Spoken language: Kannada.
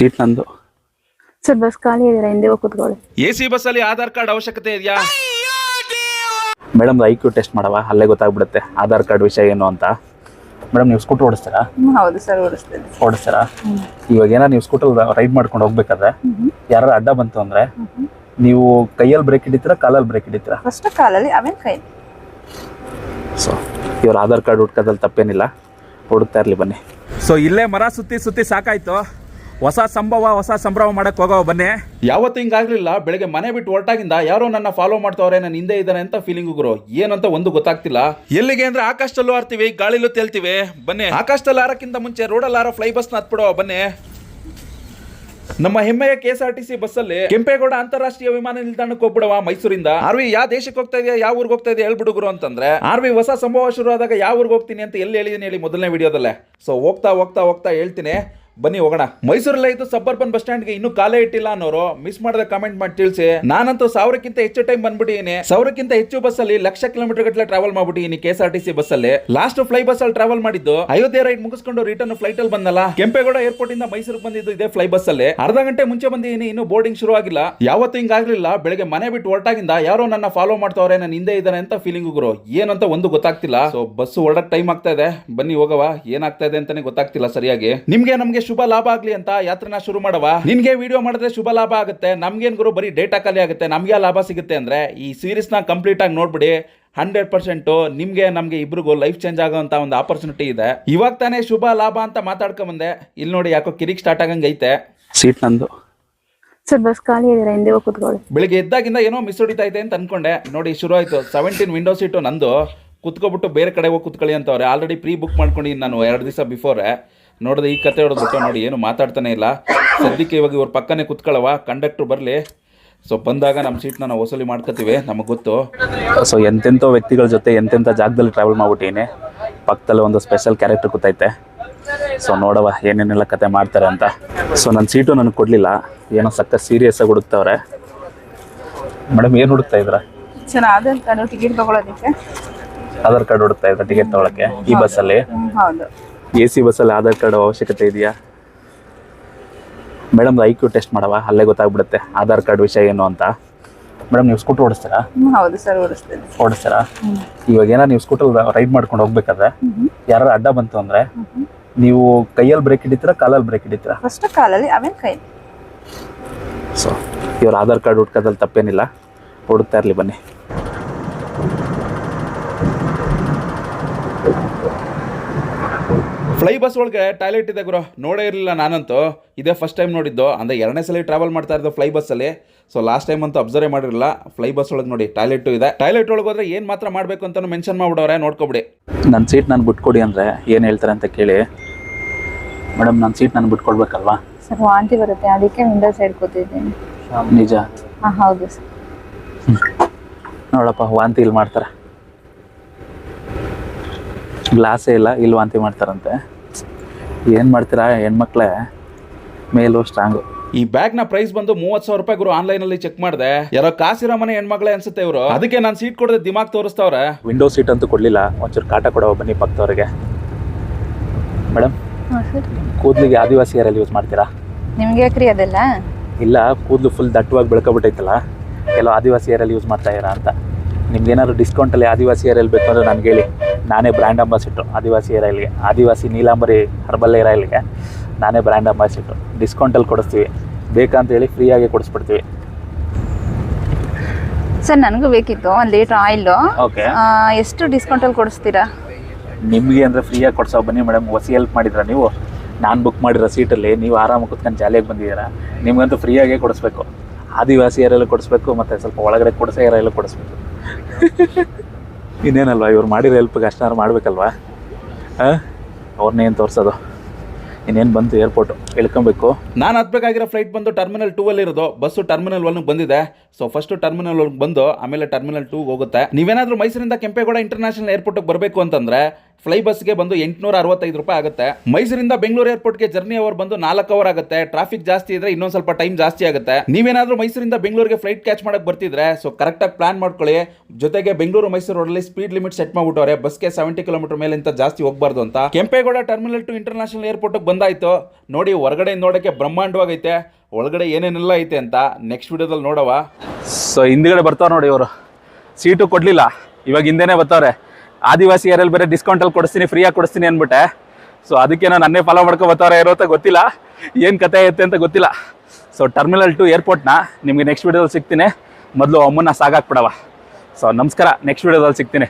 ಸೀಟ್ ನಂದು. ಸರ್ ಬಸ್ ಖಾಲಿ ಇದೀರಾ ಹಿಂದೆ ಹೋಗಿ ಕೂತ್ಕೊಳ್ಳಿ. ಎ ಸಿ ಬಸ್ಸಲ್ಲಿ ಆಧಾರ್ ಕಾರ್ಡ್ ಅವಶ್ಯಕತೆ ಇದೆಯಾ? ಮೇಡಮ್ ಐ ಕ್ಯೂ ಟೆಸ್ಟ್ ಮಾಡವ? ಅಲ್ಲೇ ಗೊತ್ತಾಗ್ಬಿಡುತ್ತೆ. ಆಧಾರ್ ಕಾರ್ಡ್ ವಿಷಯ ಏನು ಅಂತ. ಮೇಡಮ್ ನೀವು ಸ್ಕೂಟರ್ ಓಡಿಸ್ತೀರಾ? ಹೌದು ಸರ್ ಓಡಿಸ್ತೀನಿ. ಓಡಿಸ್ತೀರಾ? ಇವಾಗ ಏನಾರು ನೀವು ಸ್ಕೂಟರ್ ರೈಡ್ ಮಾಡ್ಕೊಂಡು ಹೋಗ್ಬೇಕಾದ್ರೆ ಯಾರು ಅಡ್ಡ ಬಂತು ಅಂದ್ರೆ ನೀವು ಕೈಯಲ್ಲಿ ಬ್ರೇಕ್ ಹಿಡಿತೀರಾ ಕಾಲಲ್ಲಿ ಬ್ರೇಕ್ ಹಿಡಿತೀರಾ? ಫಸ್ಟ್ ಕಾಲಲ್ಲಿ ಆಮೇಲೆ ಕೈ. ಸೊ ಇವ್ರ ಆಧಾರ್ ಕಾರ್ಡ್ ಹುಡ್ಕೋದಲ್ಲಿ ತಪ್ಪೇನಿಲ್ಲ. ಹುಡುಕ್ತಾ ಇರಲಿ ಬನ್ನಿ. ಸೊ ಇಲ್ಲೇ ಮರ ಸುತ್ತಿ ಸುತ್ತಿ ಸಾಕಾಯ್ತು. ಹೊಸ ಸಂಭವ, ಹೊಸ ಸಂಭ್ರಮ ಮಾಡಕ್ ಹೋಗೋ ಬನ್ನಿ. ಯಾವತ್ತು ಹಿಂಗಾಗ್ಲಿಲ್ಲ. ಬೆಳಗ್ಗೆ ಮನೆ ಬಿಟ್ಟು ಹೊರಟಾಗಿಂದ ಯಾರೋ ನನ್ನ ಫಾಲೋ ಮಾಡ್ತಾವ್ರೆ, ನನ್ನ ಹಿಂದೆ ಇದ್ದಾನೆ ಅಂತ ಫೀಲಿಂಗ್ ಗುರು. ಏನಂತ ಒಂದು ಗೊತ್ತಾಗ್ತಿಲ್ಲ. ಎಲ್ಲಿಗೆ ಅಂದ್ರೆ ಆಕಾಶದಲ್ಲೂ ಆರ್ತೀವಿ ಗಾಳಿಲೂ ತೇಲ್ತೀವಿ. ಬನ್ನಿ. ಆಕಾಶದಲ್ಲಿ ಆರಕ್ಕಿಂತ ಮುಂಚೆ ರೋಡಲ್ಲಿ ಆರೋ ಫ್ಲೈ ಬಸ್ನ ಹತ್ಬಿಡೋ, ಬನ್ನಿ. ನಮ್ಮ ಹೆಮ್ಮೆಯ K S R T C ಬಸ್ಸಲ್ಲಿ ಕೆಂಪೇಗೌಡ ಅಂತಾರಾಷ್ಟ್ರೀಯ ವಿಮಾನ ನಿಲ್ದಾಣಕ್ಕೆ ಹೋಗ್ಬಿಡವ ಮೈಸೂರಿಂದ. ಆರ್ವಿ ಯಾವ ದೇಶಕ್ಕೆ ಹೋಗ್ತಾ ಇದೆಯಾ, ಯಾವ ಊರಿಗೆ ಹೋಗ್ತಾ ಇದೆ ಹೇಳ್ಬಿಡುಗ್ರು ಅಂತಂದ್ರೆ. ಆರ್ವಿ ಹೊಸ ಸಂಭವ ಶುರು ಆದಾಗ ಯಾವ ಊರಿಗೆ ಹೋಗ್ತೀನಿ ಅಂತ ಎಲ್ಲಿ ಹೇಳಿದೀನಿ ಹೇಳಿ ಮೊದಲನೇ ವಿಡಿಯೋದಲ್ಲೇ ಸೊ ಹೋಗ್ತಾ ಹೋಗ್ತಾ ಹೋಗ್ತಾ ಹೇಳ್ತೀನಿ. ಬನ್ನಿ ಹೋಗೋಣ. ಮೈಸೂರಲ್ಲೇ ಇದ್ದು ಸಬ್ಬರ್ಬನ್ ಬಸ್ ಸ್ಟ್ಯಾಂಡ್ಗೆ ಇನ್ನೂ ಕಾಲೇ ಇಟ್ಟಿಲ್ಲ ಅನ್ನೋರು. ಮಿಸ್ ಮಾಡದ ಕಮೆಂಟ್ ಮಾಡಿ ತಿಳಿಸಿ. ನಾನಂತೂ ಸಾವಿರಕ್ಕಿಂತ ಹೆಚ್ಚು ಟೈಮ್ ಬಂದ್ಬಿಟ್ಟಿದ್ದೀನಿ ಸಾವಿರಕ್ಕಿಂತ ಹೆಚ್ಚು ಬಸ್ಸಲ್ಲಿ ಲಕ್ಷ ಕಿಲೋಮೀಟರ್ ಗಟ್ಟಲೆ travel ಮಾಡ್ಬಿಟ್ಟಿದ್ದೀನಿ K S R T C ಬಸ್ಸಲ್ಲಿ ಲಾಸ್ಟ್ ಫ್ಲೈ ಬಸ್ ಅಲ್ಲಿ ಟ್ರಾವೆಲ್ ಮಾಡಿದ್ದು ಅಯೋಧ್ಯೆ ರೈಡ್ ಮುಗಿಸ್ಕೊಂಡು ರಿಟರ್ನ್ ಫ್ಲೈಟ್ ಅಲ್ಲಿ ಬಂದಲ್ಲ. ಕೆಂಪೇಗೌಡ ಏರ್ಪೋರ್ಟ್ ಇಂದ ಮೈಸೂರಿಗೆ ಬಂದಿದ್ದು ಇದೇ ಫ್ಲೈ ಬಸ್ ಅಲ್ಲಿ. ಅರ್ಧ ಗಂಟೆ ಮುಂಚೆ ಬಂದಿದ್ದೀನಿ ಇನ್ನು ಬೋರ್ಡಿಂಗ್ ಶುರು ಆಗಿಲ್ಲ. ಯಾವತ್ತು ಹಿಂಗಾಗ್ಲಿಲ್ಲ ಬೆಳಗ್ಗೆ ಮನೆ ಬಿಟ್ಟು ಹೊರಟಾಗಿಂದ ಯಾರೋ ನನ್ನ ಫಾಲೋ ಮಾಡ್ತಾವ್ರೆ ನನ್ನ ಹಿಂದೆ ಇದ್ದಾನೆ ಅಂತ ಫೀಲಿಂಗ್ ಗುರು. ಏನಂತ ಒಂದು ಗೊತ್ತಾಗ್ತಿಲ್ಲ. ಸೊ ಬಸ್ ಹೊರಡಕ್ ಟೈಮ್ ಆಗ್ತಾ ಇದೆ. ಬನ್ನಿ ಹೋಗವ ಏನಾಗ್ತಾ ಇದೆ ಅಂತಾನೆ ಗೊತ್ತಾಗ್ತಿಲ್ಲ ಸರಿಯಾಗಿ. ನಿಮ್ಗೆ ನಮ್ಗೆ ಶುಭ ಲಾಭ ಆಗ್ಲಿ ಅಂತ ಯಾತ್ರನ ಶುರು ಮಾಡವ ನಿನ್ಗೆ ವಿಡಿಯೋ ಮಾಡಿದ್ರೆ ಶುಭ ಲಾಭ ಆಗುತ್ತೆ. ನಮ್ಗೇನ್ ಗುರು ಬರೀ ಡೇಟಾ ಖಾಲಿ ಆಗುತ್ತೆ. ನಮ್ಗೆ ಲಾಭ ಸಿಗುತ್ತೆ ಅಂದ್ರೆ ಈ ಸೀರೀಸ್ನ ಕಂಪ್ಲೀಟ್ ಆಗಿ ನೋಡ್ಬಿಡಿ. ಹಂಡ್ರೆಡ್ ಪರ್ಸೆಂಟು ನಿಮಗೆ ನಮಗೆ ಇಬ್ರಿಗೂ ಲೈಫ್ ಚೇಂಜ್ ಆಗೋವಂಥ ಒಂದು ಆಪರ್ಚುನಿಟಿ ಇದೆ. ಇವಾಗ ತಾನೇ ಶುಭ ಲಾಭ ಅಂತ ಮಾತಾಡ್ಕೊಂಬಂದೆ. ಇಲ್ಲಿ ನೋಡಿ ಯಾಕೋ ಕಿರಿಕ್ ಸ್ಟಾರ್ಟ್ ಆಗಂಗೆ ಐತೆ. ಸೀಟ್ ನಂದು. ಸರ್ ಬಸ್ ಖಾಲಿ ಇದೀರಾ ಹಿಂದೆ ಹೋಗಿ ಕೂತ್ಕೊಳ್ಳಿ. ಬೆಳಿಗ್ಗೆ ಎದ್ದಾಗಿಂದ ಏನೋ ಮಿಸ್ ಹೊಡಿತಾ ಇದೆ ಅಂತ ಅನ್ಕೊಂಡೆ. ನೋಡಿ ಶುರು ಆಯ್ತು. ಸೆವೆಂಟೀನ್ ವಿಂಡೋ ಸೀಟು ನಂದು. ಕುತ್ಕೊಬಿಟ್ಟು ಬೇರೆ ಕಡೆ ಹೋಗಿ ಕುತ್ಕೊಳ್ಳಿ ಅಂತವ್ರೆ. ಆಲ್ರೆಡಿ ಪ್ರೀ ಬುಕ್ ಮಾಡ್ಕೊಂಡಿದ್ದೀನಿ ನಾನು ಎರಡು ದಿವಸ ಬಿಫೋರೆ ನೋಡಿದ್ರೆ ಈ ಕತೆ ಹೊಡೆದ್ಬಿಟ್ಟು ನೋಡಿ ಏನು ಮಾತಾಡ್ತಾನೆ ಇಲ್ಲ. ಸದ್ಯಕ್ಕೆ ಇವಾಗ ಇವ್ರ ಪಕ್ಕನೇ ಕುತ್ಕೊಳ್ಳವ ಕಂಡಕ್ಟ್ರು ಬರಲಿ. ಸೊ ಬಂದಾಗ ನಮ್ಮ ಸೀಟ್ನ ನಾವು ವಸೂಲಿ ಮಾಡ್ಕೋತೀವಿ ನಮಗೆ ಗೊತ್ತು. ಸೊ ಎಂತೆಂಥೋ ವ್ಯಕ್ತಿಗಳ ಜೊತೆ ಎಂತೆಂಥ ಜಾಗದಲ್ಲಿ ಟ್ರಾವೆಲ್ ಮಾಡ್ಬಿಟ್ಟಿನಿ. ಪಕ್ಕದಲ್ಲಿ ಒಂದು ಸ್ಪೆಷಲ್ ಕ್ಯಾರೆಕ್ಟರ್ ಕೂತೈತೆ. ಸೊ ನೋಡವ ಏನೇನೆಲ್ಲ ಕತೆ ಮಾಡ್ತಾರೆ ಅಂತ. ಸೊ ನನ್ನ ಸೀಟು ನನಗೆ ಕೊಡಲಿಲ್ಲ. ಏನೋ ಸಕ್ಕ ಸೀರಿಯಸ್ ಆಗಿ ಹುಡುಕ್ತವ್ರೆ ಮೇಡಮ್ ಏನು ಹುಡುಕ್ತಾ ಇದ್ರ? ಸರ್ ಆಧಾರ್ ಕಾರ್ಡು ಟಿಕೆಟ್ ತಗೊಳ್ಳೋದಕ್ಕೆ ಆಧಾರ್ ಕಾರ್ಡ್ ಹುಡುಕ್ತಾ ಇದ್ರ ಟಿಕೆಟ್ ತಗೊಳಕ್ಕೆ? ಈ ಬಸ್ಸಲ್ಲಿ ಹೌದು. ಎ ಸಿ ಬಸ್ಸಲ್ಲಿ ಆಧಾರ್ ಕಾರ್ಡ್ ಅವಶ್ಯಕತೆ ಇದೆಯಾ? ಮೇಡಮ್ ಐ ಕ್ಯೂ ಟೆಸ್ಟ್ ಮಾಡವ? ಅಲ್ಲೇ ಗೊತ್ತಾಗ್ಬಿಡುತ್ತೆ. ಆಧಾರ್ ಕಾರ್ಡ್ ವಿಷಯ ಏನು ಅಂತ. ಮೇಡಮ್ ನೀವು ಸ್ಕೂಟರ್ ಓಡಿಸ್ತೀರಾ? ಹೌದು ಸರ್ ಓಡಿಸ್ತೀನಿ. ಓಡಿಸ್ತೀರಾ? ಇವಾಗ ಏನಾರು ನೀವು ಸ್ಕೂಟರ್ ರೈಡ್ ಮಾಡ್ಕೊಂಡು ಹೋಗ್ಬೇಕಾದ್ರೆ ಯಾರು ಅಡ್ಡ ಬಂತು ಅಂದ್ರೆ ನೀವು ಕೈಯಲ್ಲಿ ಬ್ರೇಕ್ ಹಿಡಿತೀರಾ ಕಾಲಲ್ಲಿ ಬ್ರೇಕ್ ಹಿಡಿತೀರಾ? ಫಸ್ಟ್ ಕಾಲಲ್ಲಿ ಆಮೇಲೆ ಕೈ. ಸೊ ಇವ್ರ ಆಧಾರ್ ಕಾರ್ಡ್ ಹುಡ್ಕೋದಲ್ಲಿ ತಪ್ಪೇನಿಲ್ಲ. ಹುಡುಕ್ತಾ ಇರಲಿ ಬನ್ನಿ. ಫ್ಲೈ ಬಸ್ ಒಳಗೆ ಟಾಯ್ಲೆಟ್ ಇದೆ ಗುರು ನೋಡೇ ಇರಲಿಲ್ಲ ನಾನಂತೂ. ಇದೇ ಫಸ್ಟ್ ಟೈಮ್ ನೋಡಿದ್ದು. ಅಂದರೆ ಎರಡನೇ ಸಲ ಟ್ರಾವೆಲ್ ಮಾಡ್ತಾ ಇರೋದು ಫ್ಲೈ ಬಸ್ಸಲ್ಲಿ ಸೊ ಲಾಸ್ಟ್ ಟೈಮ್ ಅಂತೂ ಅಬ್ಸರ್ವ್ ಮಾಡಿರಲಿಲ್ಲ. ಫ್ಲೈ ಬಸ್ ಒಳಗೆ ನೋಡಿ ಟಾಯ್ಲೆಟು ಇದೆ. ಟಾಯ್ಲೆಟ್ ಒಳಗೆ ಹೋದ್ರೆ ಏನು ಮಾತ್ರ ಮಾಡಬೇಕು ಅಂತ ಮೆನ್ಷನ್ ಮಾಡ್ಬಿಡವ್ರೆ ನೋಡ್ಕೊಬಿಡಿ. ನನ್ನ ಸೀಟ್ ನಾನು ಬಿಟ್ಕೊಡಿ ಅಂದರೆ ಏನು ಹೇಳ್ತಾರೆ ಅಂತ ಕೇಳಿ. ಮೇಡಮ್ ನನ್ನ ಸೀಟ್ ನಾನು ಬಿಟ್ಕೊಡ್ಬೇಕಲ್ವಾ? ಸರ್ ವಾಂತಿ ಬರುತ್ತೆ. ಅದಕ್ಕೆ ವಿಂಡೋ ಸೈಡ್ ಕೂತಿದ್ದೀನಿ. ನಿಜ? ಹಾಂ ಹೌದು ಸರ್. ನೋಡಪ್ಪ ವಾಂತಿ ಇಲ್ಲಿ ಮಾಡ್ತಾರೆ. ಗ್ಲಾಸೇ ಇಲ್ಲ ಇಲ್ಲಿ ವಾಂತಿ ಮಾಡ್ತಾರಂತೆ. ಏನು ಮಾಡ್ತೀರಾ ಹೆಣ್ಮಕ್ಳೆ? ಮೇಲು ಸ್ಟ್ರಾಂಗು ಈ ಬ್ಯಾಗ್ನ ಪ್ರೈಸ್ ಬಂದು ಮೂವತ್ತು ಸಾವಿರ ರೂಪಾಯಿ ಗುರು ಆನ್ಲೈನ್ ಅಲ್ಲಿ ಚೆಕ್ ಮಾಡಿದೆ. ಯಾರೋ ಕಾಸಿರೋ ಮನೆ ಹೆಣ್ಮಕ್ಳೇ ಅನ್ಸುತ್ತೆ ಇವರು. ಅದಕ್ಕೆ ನಾನು ಸೀಟ್ ಕೊಡದೆ ದಿಮಾಗ್ ತೋರಿಸ್ತಾವ್ರೆ. ವಿಂಡೋ ಸೀಟ್ ಅಂತೂ ಕೊಡಲಿಲ್ಲ. ಒಂಚೂರು ಕಾಟ ಕೊಡೋ ಬನ್ನಿ ಪಕ್ಕದವ್ರಿಗೆ ಮೇಡಮ್ ಹಾಂ ಸರ್. ಕೂದಲಿಗೆ ಆದಿವಾಸಿ ಹೇರಲ್ಲಿ ಯೂಸ್ ಮಾಡ್ತೀರಾ? ನಿಮ್ಗೆ ಯಾಕ್ರಿ ಅದೆಲ್ಲ? ಇಲ್ಲ ಕೂದಲು ಫುಲ್ ದಟ್ಟವಾಗಿ ಬೆಳ್ಕೊಬಿಟ್ಟೈತಲ್ಲ ಕೆಲವು ಆದಿವಾಸಿ ಹೇರಲ್ಲಿ ಯೂಸ್ ಮಾಡ್ತಾ ಇರಾ ಅಂತ. ನಿಮ್ಗೆ ಏನಾದ್ರು ಡಿಸ್ಕೌಂಟಲ್ಲಿ ಆದಿವಾಸಿ ಹೇರಲ್ಲಿ ಬೇಕು ಅಂದ್ರೆ ನನಗೆ ಹೇಳಿ ನಾನೇ ಬ್ರ್ಯಾಂಡ್ ಅಂಬಾಸಿಟ್ರು ಆದಿವಾಸಿ ಆಯಿಲ್ಗೆ ಆದಿವಾಸಿ ನೀಲಾಂಬರಿ ಹರ್ಬಲ್ ಹೇರ್ ಆಯಿಲ್ಗೆ ನಾನೇ ಬ್ರ್ಯಾಂಡ್ ಅಂಬಾಸಿಟ್ರು ಡಿಸ್ಕೌಂಟಲ್ಲಿ ಕೊಡಿಸ್ತೀವಿ. ಬೇಕಂತ ಹೇಳಿ ಫ್ರೀಯಾಗಿ ಕೊಡಿಸ್ಬಿಡ್ತೀವಿ. ಸರ್ ನನಗೂ ಬೇಕಿತ್ತು ಒಂದು ಲೀಟ್ರ್ ಆಯಿಲು ಓಕೆ ಎಷ್ಟು ಡಿಸ್ಕೌಂಟಲ್ಲಿ ಕೊಡಿಸ್ತೀರಾ? ನಿಮಗೆ ಅಂದರೆ ಫ್ರೀಯಾಗಿ ಕೊಡ್ಸೋ ಬನ್ನಿ ಮೇಡಮ್ ಹೊಸಿ ಹೆಲ್ಪ್ ಮಾಡಿದ್ರ ನೀವು. ನಾನು ಬುಕ್ ಮಾಡಿರೋ ಸೀಟಲ್ಲಿ ನೀವು ಆರಾಮಾಗಿ ಕುತ್ಕೊಂಡು ಜಾಲಿಯಾಗಿ ಬಂದಿದ್ದೀರಾ. ನಿಮಗಂತೂ ಫ್ರೀಯಾಗೇ ಕೊಡಿಸ್ಬೇಕು. ಆದಿವಾಸಿ ಏರೆಲ್ಲ ಕೊಡಿಸ್ಬೇಕು ಮತ್ತು ಸ್ವಲ್ಪ ಒಳಗಡೆ ಕೊಡಿಸೋ ಏರೆಲ್ಲ ಕೊಡಿಸ್ಬೇಕು. ಇನ್ನೇನಲ್ವಾ, ಇವ್ರು ಮಾಡಿರೋ ಹೆಲ್ಪ್ಗೆ ಮಾಡಬೇಕಲ್ವಾ? ಹಾಂ ಅವ್ರನ್ನೇನು ತೋರಿಸೋದು? ಇನ್ನೇನು ಬಂತು ಏರ್ಪೋರ್ಟು ಇಳ್ಕೊಬೇಕು. ನಾನು ಹತ್ಬೇಕಾಗಿರೋ ಫ್ಲೈಟ್ ಬಂದು ಟರ್ಮಿನಲ್ ಟೂ ಅಲ್ಲಿ ಇರೋದು. ಬಸ್ಸು ಟರ್ಮಿನಲ್ ಒನ್ಗೆ ಬಂದಿದೆ. ಸೊ ಫಸ್ಟ್ ಟರ್ಮಿನಲ್ ಒನ್ಗೆ ಬಂದು, ಆಮೇಲೆ ಟರ್ಮಿನಲ್ ಟೂ ಹೋಗುತ್ತೆ. ನೀವೇನಾದರೂ ಮೈಸೂರಿಂದ ಕೆಂಪೇಗೌಡ ಇಂಟರ್ನ್ಯಾಷನಲ್ ಏರ್ಪೋರ್ಟ್ಗೆ ಬರಬೇಕು ಅಂತಂದ್ರೆ ಫ್ಲೈ ಬಸ್ಗೆ ಬಂದು ಎಂಟುನೂರ ಅರವತ್ತೈದು ರೂಪಾಯಿ ಆಗುತ್ತೆ. ಮೈಸೂರಿಂದ ಬೆಂಗಳೂರು ಏರ್ಪೋರ್ಟ್ಗೆ ಜರ್ನಿ ಅವರ್ ಬಂದು ನಾಲ್ಕು ಅವರ್ ಆಗುತ್ತೆ. ಟ್ರಾಫಿಕ್ ಜಾಸ್ತಿ ಇದ್ರೆ ಇನ್ನೊಂದು ಸ್ವಲ್ಪ ಟೈಮ್ ಜಾಸ್ತಿ ಆಗುತ್ತೆ. ನೀವೇನಾದ್ರೂ ಮೈಸೂರಿಂದ ಬೆಂಗಳೂರಿಗೆ ಫ್ಲೈಟ್ ಕ್ಯಾಚ್ ಮಾಡಕ್ ಬರ್ತಿದ್ರೆ ಸೊ ಕರೆಕ್ಟಾಗಿ ಪ್ಲಾನ್ ಮಾಡ್ಕೊಳ್ಳಿ. ಜೊತೆಗೆ ಬೆಂಗಳೂರು ಮೈಸೂರು ರೋಡಲ್ಲಿ ಸ್ಪೀಡ್ ಲಿಮಿಟ್ ಸೆಟ್ ಮಾಡ್ಬಿಟ್ಟವ್ರೆ ಬಸ್ಗೆ ಸೆವೆಂಟಿ ಕಿಲೋಮೀಟರ್ ಮೇಲೆ ಅಂತ ಜಾಸ್ತಿ ಹೋಗ್ಬಾರ್ದು ಅಂತ. ಕೆಂಪೇಗೌಡ ಟರ್ಮಿನಲ್ ಟು ಇಂಟರ್ನ್ಯಾಷನಲ್ ಏರ್ಪೋರ್ಟ್ಗೆ ಬಂದಾಯ್ತು. ನೋಡಿ, ಹೊರಗಡೆ ನೋಡೋಕ್ಕೆ ಬ್ರಹ್ಮಾಂಡವಾಗೈತೆ. ಒಳಗಡೆ ಏನೇನೆಲ್ಲ ಐತೆ ಅಂತ ನೆಕ್ಸ್ಟ್ ವಿಡಿಯೋದಲ್ಲಿ ನೋಡವ ಸೊ ಹಿಂದ್ಗಡೆ ಬರ್ತಾವ ನೋಡಿ ಇವರು. ಸೀಟು ಕೊಡಲಿಲ್ಲ. ಇವಾಗ ಹಿಂದೆನೇ ಬರ್ತಾವ್ರೆ. ಆದಿವಾಸಿ ಏರಿಯಲ್ಲಿ ಬೇರೆ ಡಿಸ್ಕೌಂಟಲ್ಲಿ ಕೊಡಿಸ್ತೀನಿ ಫ್ರೀಯಾಗಿ ಕೊಡಿಸ್ತೀನಿ ಅಂದ್ಬಿಟ್ಟೆ. ಸೊ ಅದಕ್ಕೆ ನಾನು ನನ್ನೇ ಫಾಲೋ ಮಾಡ್ಕೊಬತ್ತಾರ ಇರೋ ಅಂತ ಗೊತ್ತಿಲ್ಲ. ಏನು ಕತೆ ಐತೆ ಅಂತ ಗೊತ್ತಿಲ್ಲ. ಸೊ ಟರ್ಮಿನಲ್ ಟು ಏರ್ಪೋರ್ಟ್ನ ನಿಮಗೆ ನೆಕ್ಸ್ಟ್ ವೀಡಿಯೋದಲ್ಲಿ ಸಿಗ್ತೀನಿ. ಮೊದಲು ಅಮ್ಮನ್ನ ಸಾಗಾಕ್ಬಿಡವ ಸೊ ನಮಸ್ಕಾರ ನೆಕ್ಸ್ಟ್ ವೀಡಿಯೋದಲ್ಲಿ ಸಿಗ್ತೀನಿ.